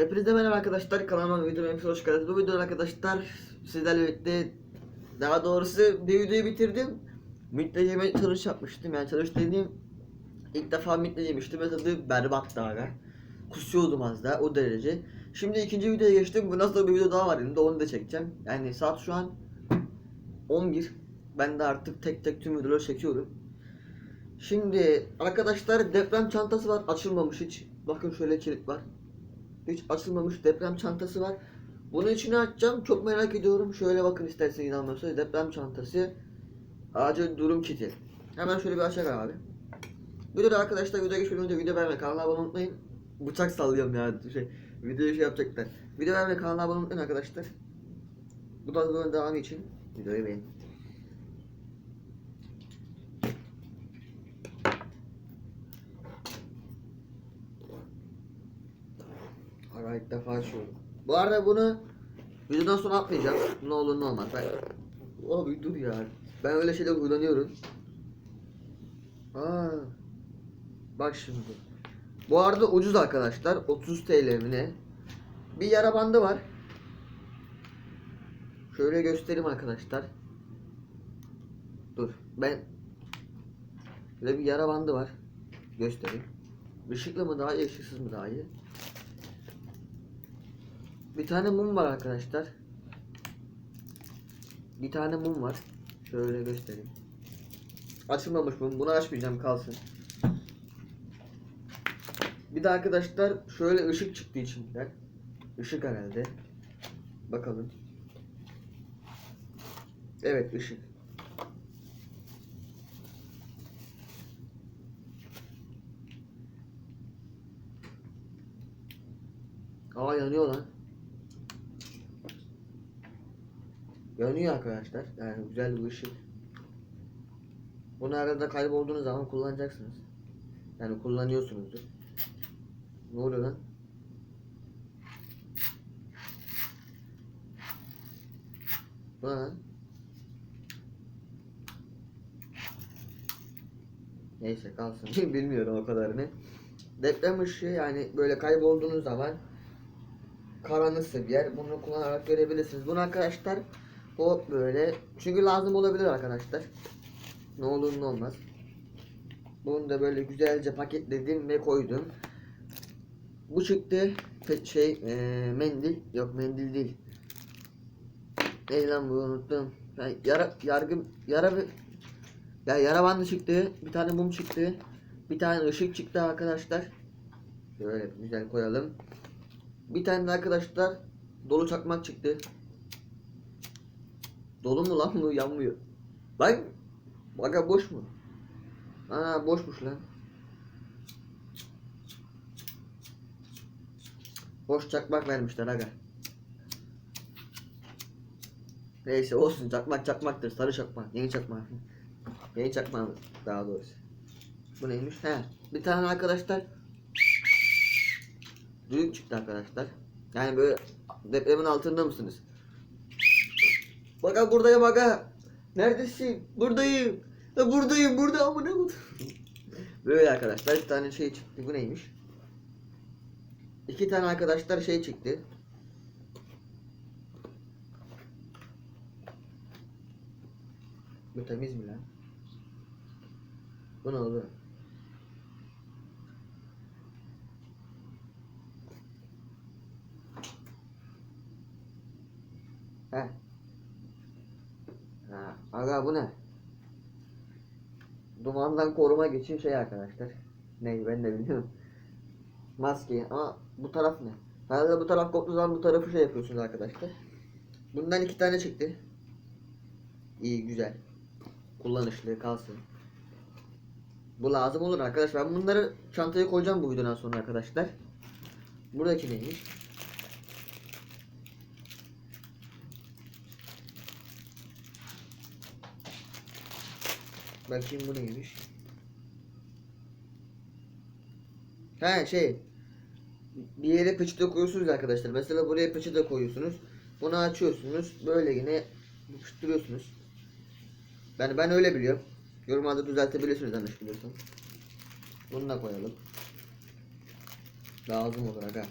Hepinize merhaba arkadaşlar kanalıma videoma hepiniz hoş geldiniz. Bu videoda arkadaşlar sizlerle birlikte daha doğrusu bir videoyu bitirdim. Mid'de yeme challenge yapmıştım. Yani challenge dediğim ilk defa mid'de yemiştim ve tadı berbattı aga. Kusuyordum az daha o derece. Şimdi ikinci videoya geçtim. Bundan sonra bir video daha var elimde onu da çekeceğim. Yani saat şu an 11. Ben de artık tek tek tüm videoları çekiyorum. Şimdi arkadaşlar deprem çantası var açılmamış hiç. Bakın şöyle kilit var. Hiç açılmamış deprem çantası var. Bunun içine açacağım. Çok merak ediyorum. Şöyle bakın isterseniz inanmıyorsanız deprem çantası. Acil durum kiti. Hemen şöyle bir açalım abi. De arkadaşlar videoya geçmeden önce video beğenmeyi, kanala abone unutmayın. Bıçak sallıyorum ya şey. Videoyu şey yapacaklar. Video beğenmeyi, kanala abone unutmayın arkadaşlar. Bu videoların devamı için videoyu beğenin. Ara ilk defa açıyorum. Bu arada bunu videodan sonra atmayacağım. Ne olur ne olmaz. Ben... Abi dur ya. Ben öyle şeyler huylanıyorum. Aa. Bak şimdi. Bu arada ucuz arkadaşlar. 30 TL mi ne? Bir yara bandı var. Şöyle göstereyim arkadaşlar. Dur. Ben Böyle bir yara bandı var. Göstereyim. Işıklı mı daha iyi, ışıksız mı daha iyi? Bir tane mum var arkadaşlar. Bir tane mum var. Şöyle göstereyim. Açılmamış mum. Bunu açmayacağım kalsın. Bir de arkadaşlar şöyle ışık çıktı içinden. Işık herhalde. Bakalım. Evet ışık. Aa yanıyor lan. Yanıyor arkadaşlar. Yani güzel bir ışık. Bunu arada kaybolduğunuz zaman kullanacaksınız. Yani kullanıyorsunuzdur. Ne oluyor lan? Bu lan? Neyse kalsın. Bilmiyorum o kadarını. Deprem ışığı yani böyle kaybolduğunuz zaman karanlıksa bir yer bunu kullanarak görebilirsiniz. Bunu arkadaşlar hop böyle çünkü lazım olabilir arkadaşlar. Ne olur ne olmaz. Bunu da böyle güzelce paketledim ve koydum. Bu çıktı şey eee, mendil yok mendil değil. Ne lan bu unuttum. Yani yara yargı yara ya yara bandı çıktı. Bir tane mum çıktı. Bir tane ışık çıktı arkadaşlar. Şöyle güzel koyalım. Bir tane de arkadaşlar dolu çakmak çıktı. Dolu mu lan bu yanmıyor. Lan Aga boş mu? Aa boşmuş lan. Boş çakmak vermişler aga. Neyse olsun çakmak çakmaktır sarı çakmak yeni çakmak. Yeni çakmak daha doğrusu. Bu neymiş? He. Bir tane arkadaşlar Düğün çıktı arkadaşlar. Yani böyle depremin altında mısınız? Baka buradayım aga. Neredesin? Buradayım. Ya buradayım burada amına. Böyle arkadaşlar bir tane şey çıktı. Bu neymiş? İki tane arkadaşlar şey çıktı. Bu temiz mi lan? Bu ne oldu? He. Bu ne? Dumandan koruma için şey arkadaşlar. Ne ben de bilmiyorum. Maske ama bu taraf ne? Herhalde bu taraf koptuğu zaman bu tarafı şey yapıyorsunuz arkadaşlar. Bundan iki tane çıktı. İyi güzel. Kullanışlı kalsın. Bu lazım olur arkadaşlar. Ben bunları çantaya koyacağım bu videodan sonra arkadaşlar. Buradaki neymiş? Bakayım bu neymiş? Ha şey. Bir yere peçete koyuyorsunuz arkadaşlar. Mesela buraya peçete koyuyorsunuz. Bunu açıyorsunuz. Böyle yine yapıştırıyorsunuz. Ben ben öyle biliyorum. Yorumlarda düzeltebilirsiniz yanlış biliyorsam. Bunu da koyalım. Lazım olur aga.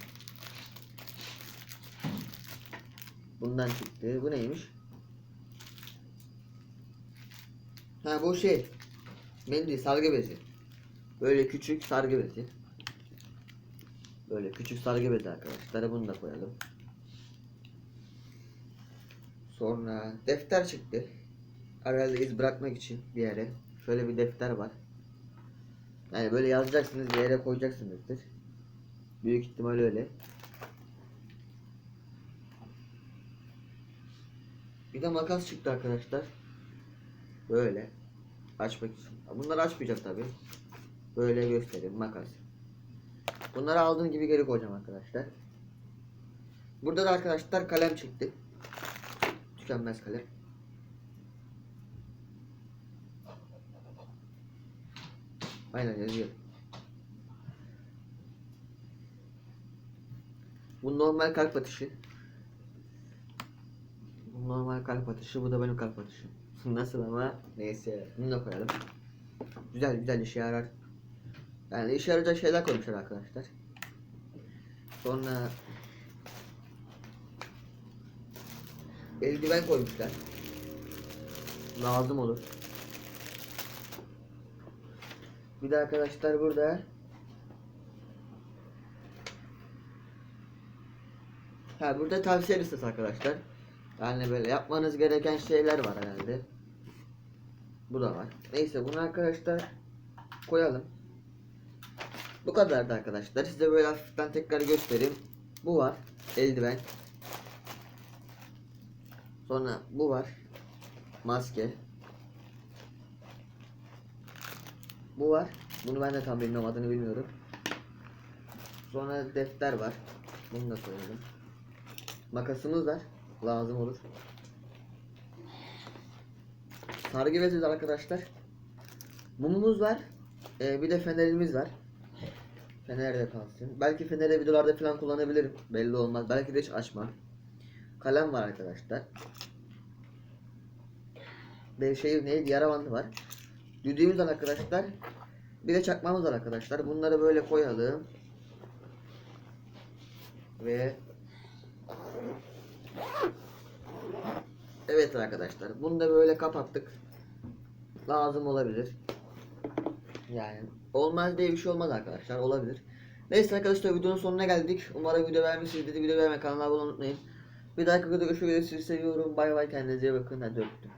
Bundan çıktı. Bu neymiş? Ha bu şey. Mendil sargı bezi. Böyle küçük sargı bezi. Böyle küçük sargı bezi arkadaşlar. Bunu da koyalım. Sonra defter çıktı. Herhalde iz bırakmak için bir yere. Şöyle bir defter var. Yani böyle yazacaksınız bir yere koyacaksınızdır. Büyük ihtimal öyle. Bir de makas çıktı arkadaşlar. Böyle. Açmak için. Bunları açmayacağım tabi. Böyle göstereyim makas. Bunları aldığım gibi geri koyacağım arkadaşlar. Burada da arkadaşlar kalem çıktı. Tükenmez kalem. Aynen yazıyor. Bu normal kalp atışı. Bu normal kalp atışı. Bu da benim kalp atışım. Nasıl ama neyse. Bunu da koyalım. Güzel güzel işe yarar. Yani işe yarayacak şeyler koymuşlar arkadaşlar. Sonra eldiven koymuşlar. Lazım olur. Bir de arkadaşlar burada Ha burada tavsiye listesi arkadaşlar. Yani böyle yapmanız gereken şeyler var herhalde. Bu da var. Neyse bunu arkadaşlar koyalım. Bu kadardı arkadaşlar. Size böyle hafiften tekrar göstereyim. Bu var. Eldiven. Sonra bu var. Maske. Bu var. Bunu ben de tam bilmiyorum adını bilmiyorum. Sonra defter var. Bunu da koyalım. Makasımız var. Lazım olur. Sargı bezi var arkadaşlar. Mumumuz var. Ee, bir de fenerimiz var. Fener de kalsın. Belki feneri videolarda falan kullanabilirim. Belli olmaz. Belki de hiç açmam. Kalem var arkadaşlar. Bir şey neydi? Yara var. Düdüğümüz var arkadaşlar. Bir de çakmamız var arkadaşlar. Bunları böyle koyalım. Ve Evet arkadaşlar. Bunu da böyle kapattık. Lazım olabilir. Yani olmaz diye bir şey olmaz arkadaşlar. Olabilir. Neyse arkadaşlar videonun sonuna geldik. Umarım video beğenmişsinizdir. Video beğenmeyi kanala abone olmayı unutmayın. Bir dahaki videoda görüşmek üzere. Sizi seviyorum. Bay bay. Kendinize iyi bakın. Hadi öptüm.